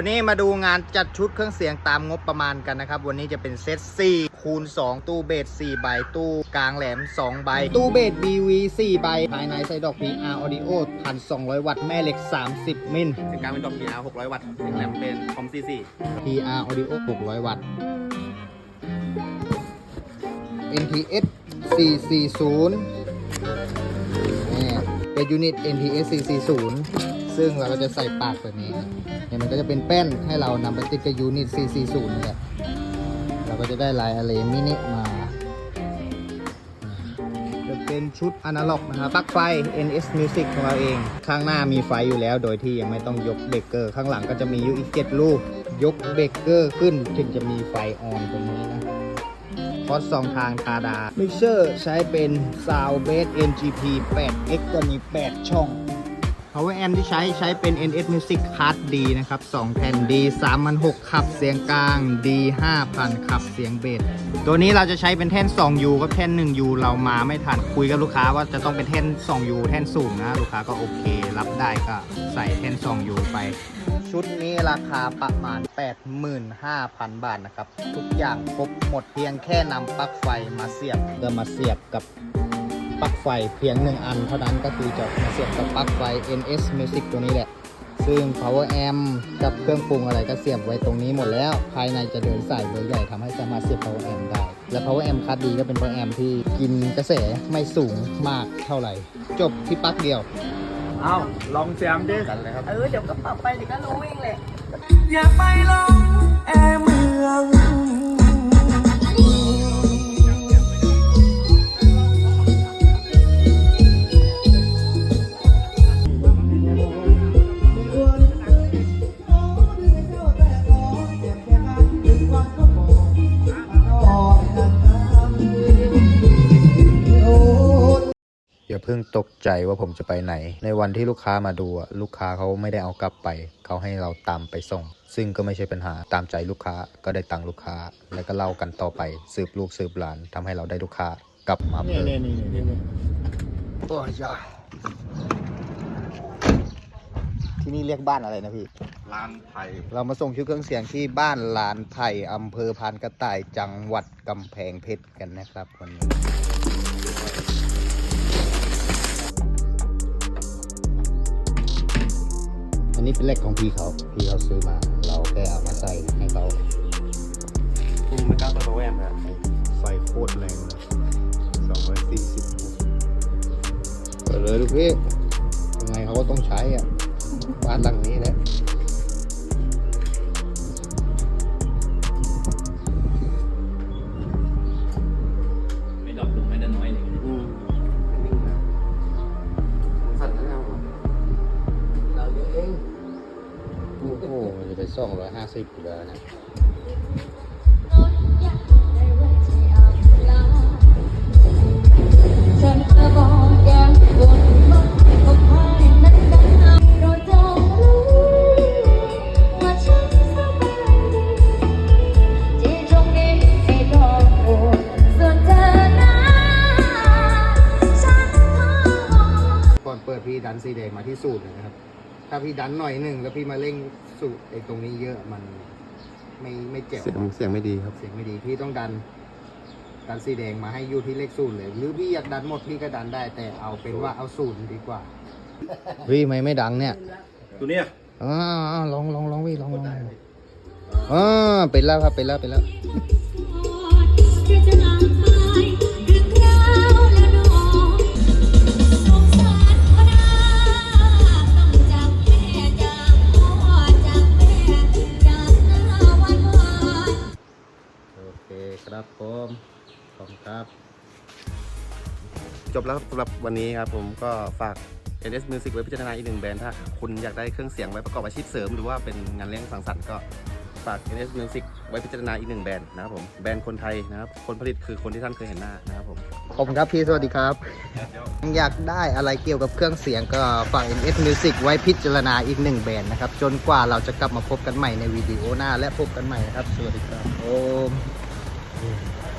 วันนี้มาดูงานจัดชุดเครื่องเสียงตามงบประมาณกันนะครับ วันนี้จะเป็นเซต4คูณ 2 ตู้เบส4ใบ ตู้กลางแหลม 2 ใบ ตู้เบส BV 4 ใบ ภายในใส่ดอก PR Audio 1,200 วัตต์ แม่เหล็ก 30 มิลเสียงกลางเป็นดอก PR 600 วัตต์ เสียงแหลมเป็นคอม C4 PR Audio 600 วัตต์ NTS 440เนี่ยเป็นยูนิต NTS 440 ซึ่งเราก็จะใส่ปากแบบนี้เนี่ยมันก็จะเป็นแป้นให้เรานำไปติดกับยูนิต 440นี่แหละเราก็จะได้ลายอะเลมินิมาจะเป็นชุดอนาล็อกนะครับปลั๊กไฟ NS Music ของเราเอง ข้างหน้ามีไฟอยู่แล้ว โดยที่ยังไม่ต้องยกเบรกเกอร์ ข้างหลังก็จะมีอยู่อีก 7 ลูก ยกเบรกเกอร์ขึ้นถึงจะมีไฟออนตรงนี้นะพอดสองทางทาดา มิกเซอร์ใช้เป็น Sound Base NGP 8X ก็มี 8 ช่อง Power Amp ที่ใช้ใช้เป็น NS Music Card D นะครับ 2 แผ่น D 3,600ขับ เสียงกลาง D 5,000ขับ เสียงเบส ตัวนี้เราจะใช้เป็นแท่น 2U กับแท่น 1U เรามาไม่ทันคุยกับลูกค้าว่าจะต้องเป็นแท่น 2U แท่นสูงนะ ลูกค้าก็โอเค รับได้ก็ใส่แท่น 2U ไป ชุดนี้ราคาประมาณ 85,000 บาทนะครับ ทุกอย่างครบหมดเพียงแค่นำปลั๊กไฟมาเสียบก็มาเสียบกับ ปลั๊กไฟเพียงหนึ่งอันเท่านั้นก็คือจะมาเสียบกับปลั๊กไฟ NS Music ตัวนี้แหละ ซึ่ง power amp กับเครื่องปรุงอะไรก็เสียบไว้ตรงนี้หมดแล้ว ภายในจะเดินสายเบอร์ใหญ่ทำให้สามารถเสียบ power amp ได้ และ power amp คัดดีก็เป็น power amp ที่กินกระแสไม่สูงมากเท่าไหร่ จบที่ปลั๊กเดียว เอาลองเสียงดิกันเลยครับ เออเดี๋ยวก็ปรับไปเดี๋ยวก็รู้เองแหละอย่าไปลงแอร์เมือง อย่าเพิ่งตกใจว่าผมจะไปไหน ในวันที่ลูกค้ามาดูอะลูกค้าเขาไม่ได้เอากลับไป เขาให้เราตามไปส่ง ซึ่งก็ไม่ใช่ปัญหาตามใจลูกค้าก็ได้ตังค์ลูกค้า แล้วก็เล่ากันต่อไป สืบลูกสืบหลานทำให้เราได้ลูกค้ากลับมาเพิ่มโอ้ยยที่นี่เรียกบ้านอะไรนะพี่ร้านไทยเรามาส่งชุดเครื่องเสียงที่บ้านลานไผ่อำเภอพานกระต่ายจังหวัดกำแพงเพชรกันนะครับวันนี้ นนี้เป็นเหล็กของพี่เขา พี่เขาซื้อมา เราแค่เอามาใส่ให้เขากูไม่กล้าเปิดโปรแกรมเลยไฟโคตรแรงเลยสองร้อยสี่สิบเปิดเลยลูกพี่ยังไงเขาก็ต้องใช้อะ บ้านหลังนี้แหละ สองร้อยห้าสิบอยู่แล้วนะฉันจะบอกอย่างบนบนบนภายนั้นได้เราจะรู้ว่าฉันสบายดีที่ตรงนี้ไม่ต้องห่วงส่วนเธอนั้นฉันขอก่อนเปิดพี่ดันสีแดงมาที่สูตรเลยนะครับ ถ้าพี่ดันหน่อยหนึ่งแล้วพี่มาเร่งสูตรไอ้ตรงนี้เยอะมันไม่ไม่เจ็บเสียงเสียงไม่ดีครับ เสียงไม่ดีพี่ต้องดัน ดันสีแดงมาให้อยู่ที่เลขศูนย์เลย หรือพี่อยากดันหมดพี่ก็ดันได้ แต่เอาเป็นว่าเอาศูนย์ดีกว่าพี่ไม่ไม่ดังเนี่ยตัวเนี้ยอ่าลองลองลองพี่ลองลองอ่าเป็นแล้วครับเป็นแล้วเป็นแล้ว ผมขอบคุณครับ จบแล้วสำหรับวันนี้ครับผมก็ฝาก NS Music ไว้พิจารณาอีกหนึ่งแบรนด์ถ้าคุณอยากได้เครื่องเสียงไว้ประกอบอาชีพเสริม หรือว่าเป็นงานเลี้ยงสังสรรค์ก็ฝาก NS Music ไว้พิจารณาอีกหนึ่งแบรนด์นะครับผมแบรนด์คนไทยนะครับคนผลิตคือคนที่ท่านเคยเห็นหน้านะครับผม ขอบคุณครับพี่สวัสดีครับ อยากได้อะไรเกี่ยวกับเครื่องเสียงก็ฝาก NS Music ไว้พิจารณาอีกหนึ่งแบรนด์นะครับ จนกว่าเราจะกลับมาพบกันใหม่ในวิดีโอหน้าและพบกันใหม่นะครับ สวัสดีครับโอม Mm-hmm.